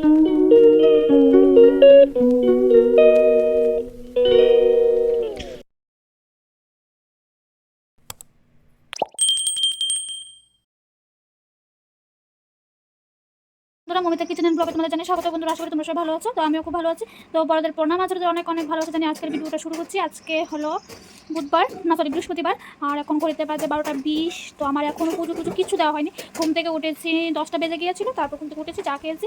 Thank you. বন্ধুরা Momita kitchen and ব্লগে তোমাদের জানি স্বাগত বন্ধুরা, আশা করি তোমরা সবাই ভালো আছো। তো আমিও খুব ভালো আছি। তো বড়দের প্রণাম আছে অনেক অনেক ভালো আছে জানি আজকের ভিডিওটা শুরু করছি। আজকে হলো বুধবার, না সরি বৃহস্পতিবার, আর এখন ঘড়িতে বাজে বারোটা বিশ। তো আমার এখনও পুজো টুজো কিছু দেওয়া হয়নি। ঘুম থেকে উঠেছি, দশটা বেজে গিয়েছিল, তারপর ঘুম থেকে উঠেছি, চা খেয়েছি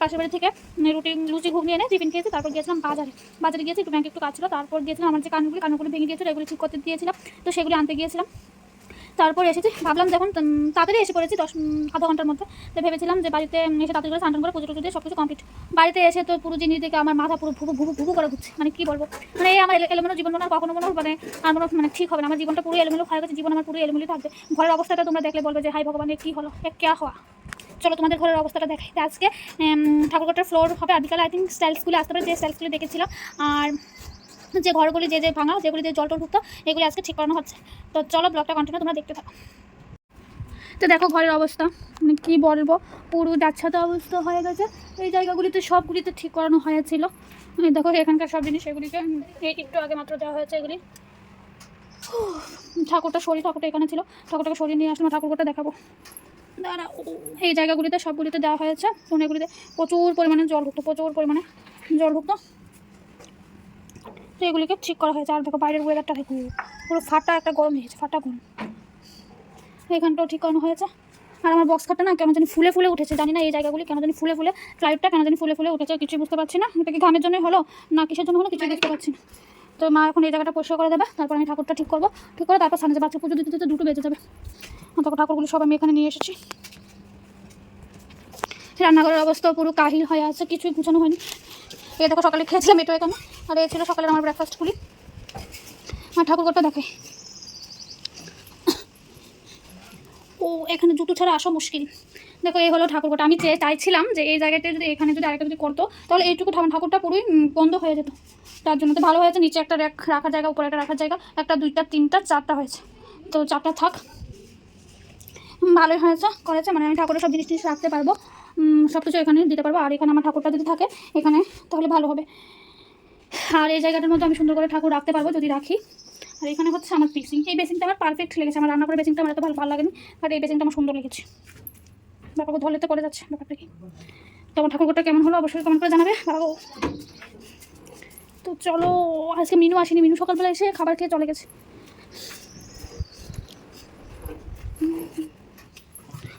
পাশের বাড়ি থেকে রুটি, লুচি, ঘুগনি এনে টিফিন খেয়েছি, তারপর গিয়েছিলাম বাজারে। বাজারে গিয়েছি, একটু ব্যাংকে একটু কাজ ছিল, তারপর গিয়েছিলাম, আমার যে কানগুলি কানগুলি ভেঙে গিয়েছিল, এগুলি ঠিক করতে দিয়েছিলাম। তো সেগুলি আনতে গিয়েছিলাম। তারপর এসেছি, ভাবলাম যখন তাড়াতাড়ি এসে পড়েছি দশ আধা ঘণ্টার মধ্যে। তো ভেবেছিলাম যে বাড়িতে এসে তাড়াতাড়ি করে স্নান করে পুজো টুজো দিয়ে সব কিছু কমপ্লিট বাড়িতে এসে তো পুরো জিনিস দেখে আমার মাথা পুরো ভুবু ভুবু ভুবু করে ঘুরছে। মানে কি বলব? মানে এই আমার এলো- এলোমেলো জীবন মনে কখনো মনে মানে আর মনে মানে ঠিক হবে না। আমার জীবনটা পুরো এলোমেলো হয়ে গেছে, জীবন আমার পুরো এলোমেলো থাকবে। ঘরের অবস্থাটা তোমরা দেখলে বলবে যে হাই ভগবান কী হলো? ক্যা হওয়া? চলো তোমাদের ঘরের অবস্থাটা দেখাই। আজকে ঠাকুরঘাটার ফ্লোর হবে আর বিকালে আই থিঙ্ক স্টাইলসগুলো আসতে পারে যে স্টাইলসগুলো দেখেছিলাম, আর যে ঘরগুলি যে যে ভাঙা, যেগুলি যে জল টল ঢুকতো এগুলি আজকে ঠিক করানো হচ্ছে। তো চলো ব্লগটা কন্টিনিউ তোমরা দেখতে থাকো। তো দেখো ঘরের অবস্থা। মানে কী বলব? পুরো যাচ্ছাতে অবস্থা হয়ে গেছে। এই জায়গাগুলিতে সবগুলিতে ঠিক করানো হয়েছিল। দেখো, এখানকার সব জিনিস এগুলিকে একটু আগে মাত্র দেওয়া হয়েছে এগুলি। ঠাকুরটা সরি ঠাকুরটা এখানে ছিল। ঠাকুরটাকে সরিয়ে নিয়ে আসলাম ঠাকুরটা দেখাবো। দাঁড়া এই জায়গাগুলিতে সবগুলিতে দেওয়া হয়েছে। ফোন এগুলিতে প্রচুর পরিমাণে জল ঢুকতো প্রচুর পরিমাণে জল ঢুকতো তো এগুলিকে ঠিক করা হয়েছে। আর দেখো বাইরের ওয়েদারটা দেখো। পুরো ফাটা একটা গরম হয়েছে, ফাটা গরম। এখানটাও ঠিক করানো হয়েছে। আর আমার বক্স খাটটা না কেন জানি ফুলে ফুলে উঠেছে, জানি না এই জায়গাগুলি কেন জানি ফুলে ফুলে ফ্লাইটটা কেন জানি ফুলে ফুলে উঠেছে, কিছুই বুঝতে পারছি না। এটা কি ঘামের জন্যই হলো, না কিসের জন্য হলো, কিছুই বুঝতে পারছি না। তো মা এখন এই জায়গাটা পরিষ্কার করে দেবে, তারপর আমি ঠাকুরটা ঠিক করব। ঠিক করে তারপর সামনে বাচ্চা পুজো দিতে দিতে দুটো বেজে যাবে। তখন ঠাকুরগুলো সব আমি এখানে নিয়ে এসেছি। রান্নাঘরের অবস্থা পুরো কাহিল হয়ে আছে, কিছুই গুছানো হয়নি। এ দেখো সকালে খেয়েছিলাম এটাও এখানে। আর এ ছিল সকালের আমার ব্রেকফাস্ট ব্রেকফাস্টগুলি আর ঠাকুরঘরটা দেখে ও, এখানে জুতো ছাড়া আসা মুশকিল। দেখো, এই হলো ঠাকুরঘরটা আমি চেয়ে চাইছিলাম যে এই জায়গাতে যদি, এখানে যদি আরেকটা যদি করতো, তাহলে এইটুকু ঠাকুর, ঠাকুরটা পুরোই বন্ধ হয়ে যেত। তার জন্য তো ভালো হয়েছে, নিচে একটা র্যাক রাখার জায়গা, উপরে একটা রাখার জায়গা, একটা, দুইটা, তিনটা, চারটা হয়েছে। তো চারটা থাক। ভালোই হয়েছে, করেছে। মানে আমি ঠাকুরের সব জিনিস টিনিস রাখতে পারব। সব কিছু এখানে দিতে পারব। আর এখানে আমার ঠাকুরটা যদি থাকে, এখানে, তাহলে ভালো হবে। আর এই জায়গাটার মধ্যে আমি সুন্দর করে ঠাকুর রাখতে পারব, যদি রাখি। আর এখানে হচ্ছে আমার বেসিং এই বেসিংটা আমার পারফেক্ট লেগেছে। আমার রান্না করে বেসিংটা আমার এত ভালো ভালো লাগেনি। বাট এই বেসিংটা আমার সুন্দর লেগেছে। ব্যাপারটা ধরলে তো করে যাচ্ছে ব্যাপারটা কি? তো আমার ঠাকুরটা কেমন হলো অবশ্যই কমেন্ট করে জানাবে। বাবা তো চলো, আজকে মিনু আসেনি। মিনু সকালবেলা এসে খাবার খেয়ে চলে গেছে।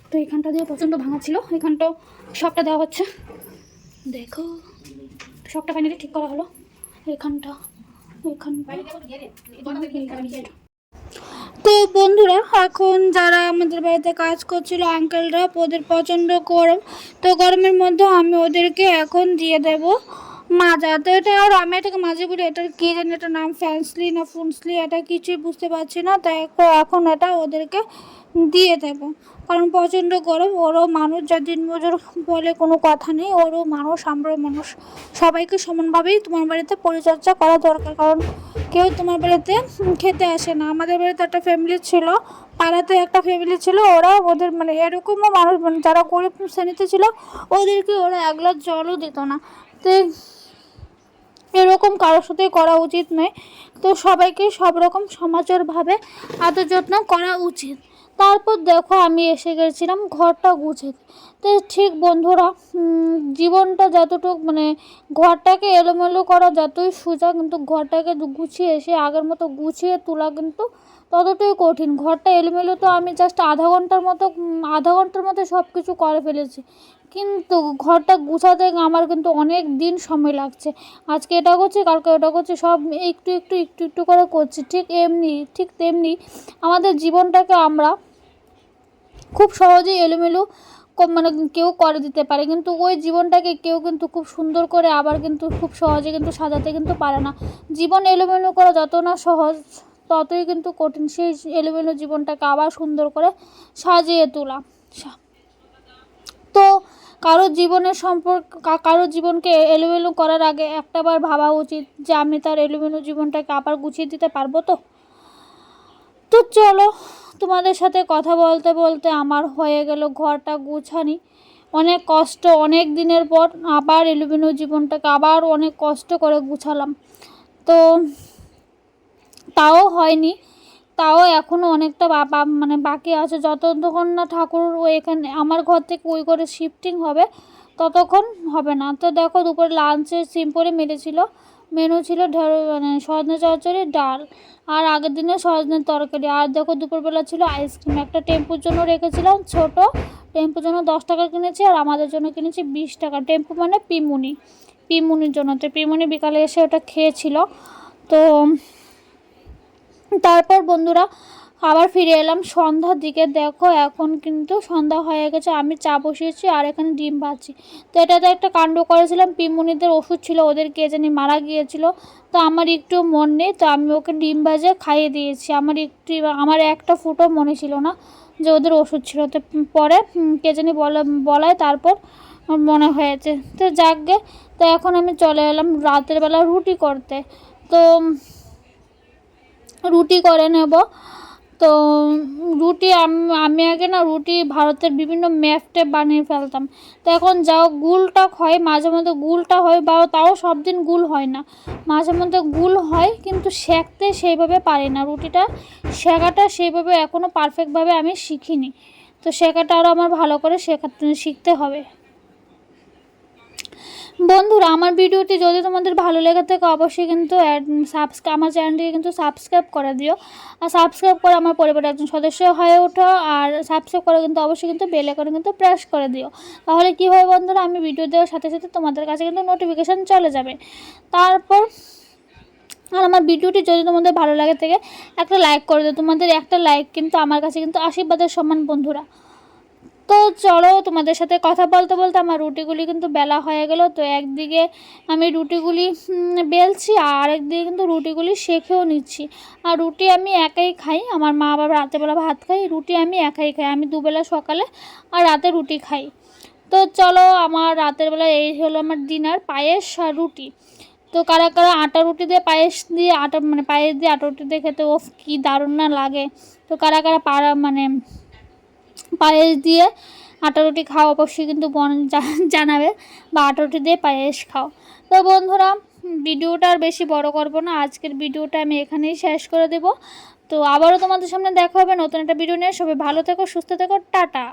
তো এখানটা দিয়ে প্রচণ্ড ভাঙা ছিল। এখানটা সবটা দেওয়া হচ্ছে। দেখো সবটা ফাইনালি ঠিক করা হলো। তো বন্ধুরা, এখন যারা আমাদের বাড়িতে কাজ করছিল আঙ্কেলরা ওদের প্রচণ্ড গরম। তো গরমের মধ্যে আমি ওদেরকে এখন দিয়ে দেব মাজা। তো এটা আর আমি এটাকে মাঝে বলি এটার কী জানি, এটার নাম ফ্যান্সলি না ফুনসলি এটা কিছুই বুঝতে পারছি না। তাই এখন এটা ওদেরকে দিয়ে দেব। কারণ প্রচণ্ড গরম, ওরও মানুষ যা দিনমজুর বলে কোনো কথা নেই, ওরও মানুষ, আমরাও মানুষ। সবাইকে সমানভাবেই তোমার বাড়িতে পরিচর্যা করা দরকার। কারণ কেউ তোমার বাড়িতে খেতে আসে না। আমাদের বাড়িতে একটা ফ্যামিলি ছিল, পাড়াতে একটা ফ্যামিলি ছিল ওরা ওদের মানে এরকমও মানুষ মানে যারা গরিব শ্রেণীতে ছিল, ওদেরকে ওরা এক গ্লাস জলও দিত না। তো এরকম কারোর সাথে করা উচিত নয়। তো সবাইকে সব রকম সমাচারভাবে আদর যত্ন করা উচিত। তারপর দেখো আমি এসে গেছিলাম ঘরটা গুছাতে তো ঠিক বন্ধুরা জীবনটা যতটুকু মানে ঘরটাকে এলোমেলো করা যতই সোজা, কিন্তু ঘরটাকে গুছিয়ে এসে আগের মতো গুছিয়ে তোলা কিন্তু ততটাই কঠিন। ঘরটা এলোমেলো তো আমি জাস্ট আধা ঘণ্টার মতো আধা ঘণ্টার মতো সব কিছু করে ফেলেছি। কিন্তু ঘরটা গুছাতে আমার কিন্তু অনেক দিন সময় লাগছে। আজকে এটা করছি, কালকে ওটা করছি, সব একটু একটু একটু একটু করে করছি। ঠিক এমনি, ঠিক তেমনি আমাদের জীবনটাকে আমরা খুব সহজেই এলোমেলো মানে কেউ করে দিতে পারে। কিন্তু ওই জীবনটাকে কেউ কিন্তু খুব সুন্দর করে আবার কিন্তু খুব সহজে কিন্তু সাজাতে কিন্তু পারে না। জীবন এলোমেলো করা যত না সহজ, ততই কিন্তু কঠিন। সেই এলোমেলো জীবনটাকে আবার সুন্দর করে সাজিয়ে তোলা। তো কারও জীবনের সম্পর্ক কারও জীবনকে এলোমেলো করার আগে একটাবার ভাবা উচিত যে আমি তার এলোমেলো জীবনটাকে আবার গুছিয়ে দিতে পারব তো? তো চলো তোমাদের সাথে কথা বলতে বলতে আমার হয়ে গেল ঘরটা গুছানি। অনেক কষ্ট, অনেক দিনের পর আবার এলোমেলো জীবনটাকে আবার অনেক কষ্ট করে গুছালাম। তো তাও হয়নি, তাও এখনও অনেকটা বাবা মানে বাকি আছে। যতক্ষণ না ঠাকুর এখানে আমার ঘর থেকে ওই করে শিফটিং হবে, ততক্ষণ হবে না। তো দেখো দুপুরে লাঞ্চে সিম্পলে মেরেছিল। মেনু ছিল ঢেঁড়ো মানে সজনে চচ্চড়ি, ডাল, আর আগের দিনে সজনের তরকারি। আর দেখো দুপুরবেলা ছিল আইসক্রিম। একটা টেম্পুর জন্য রেখেছিলাম ছোট। টেম্পুর জন্য দশ টাকা কিনেছি আর আমাদের জন্য কিনেছি বিশ টাকা। টেম্পু মানে পিমুনি, পিমুনির জন্য। তো পিমুনি বিকালে এসে ওটা খেয়েছিল। তো তারপর বন্ধুরা আবার ফিরে এলাম। সন্ধ্যার দিকে দেখো, এখন কিন্তু সন্ধ্যা হয়ে গেছে, আমি চা বসিয়েছি আর এখানে ডিম ভাজছি। তো এটাতে একটা কাণ্ড করেছিলাম, পিমুনিদের ওষুধ ছিল, ওদের কে জানি মারা গিয়েছিল। তো আমার একটু মন নেই, তো আমি ওকে ডিম ভাজে খাইয়ে দিয়েছি। আমার একটু আমার একটা ফুটো মনে ছিল না যে ওদের ওষুধ ছিল। তো পরে কে জানি বলা, বলায় তারপর মনে হয়েছে। তো যাকগে, তো এখন আমি চলে এলাম রাতের বেলা রুটি করতে। তো রুটি করে নেব। তো রুটি আমি আগে না রুটি ভারতের বিভিন্ন ম্যাপটে বানিয়ে ফেলতাম। তো এখন যাও গুলটা হয় মাঝে মধ্যে গুলটা হয় বা তাও সব দিন গুল হয় না। মাঝে মধ্যে গুল হয়, কিন্তু সেঁকতে সেইভাবে পারি না। রুটিটা শেখাটা সেইভাবে এখনও পারফেক্টভাবে আমি শিখিনি। তো শেখাটা আরও আমার ভালো করে শেখাতে শিখতে হবে। বন্ধুরা, আমার ভিডিওটি যদি তোমাদের ভালো লেগে থাকে, অবশ্যই কিন্তু সাবস্ক্রাইব আমার চ্যানেলটিকে কিন্তু সাবস্ক্রাইব করে দিও। আর সাবস্ক্রাইব করে আমার পরিবারের একজন সদস্য হয়ে ওঠো, আর সাবস্ক্রাইব করে কিন্তু অবশ্যই কিন্তু বেল আইকনে কিন্তু প্রেস করে দিও। তাহলে কী হয় বন্ধুরা, আমি ভিডিও দেওয়ার সাথে সাথে তোমাদের কাছে কিন্তু নোটিফিকেশান চলে যাবে। তারপর, আর আমার ভিডিওটি যদি তোমাদের ভালো লাগে থেকে, একটা লাইক করে দিও। তোমাদের একটা লাইক কিন্তু আমার কাছে কিন্তু আশীর্বাদের সমান, বন্ধুরা। তো চলো তোমাদের সাথে কথা বলতে বলতে আমার রুটিগুলি কিন্তু বেলা হয়ে গেল। তো একদিকে আমি রুটিগুলি বেলছি আর একদিকে কিন্তু রুটিগুলি শেখেও নিচ্ছি। আর রুটি আমি একাই খাই। আমার মা বাবা রাতেবেলা ভাত খাই রুটি আমি একাই খাই। আমি দুবেলা সকালে আর রাতে রুটি খাই। তো চলো আমার রাতের বেলা এই হলো আমার ডিনার, পায়েস আর রুটি। তো কারা কারা আটা রুটি দিয়ে পায়েস দিয়ে আটা মানে পায়েস দিয়ে আটা রুটি দিয়ে খেতে, ওফ, কী দারুণ না লাগে। তো কারা কারা পাড়া মানে পায়েস দিয়ে আটা রুটি খাও, অবশ্যই কিন্তু বন- জানাবে বা আটা রুটি দিয়ে পায়েস খাও। তো বন্ধুরা, ভিডিওটা আর বেশি বড় করব না, আজকের ভিডিওটা আমি এখানেই শেষ করে দেব। তো আবারও তোমাদের সামনে দেখা হবে নতুন একটা ভিডিও নিয়ে, সবাই ভালো থেকো, সুস্থ থেকো, টাটা।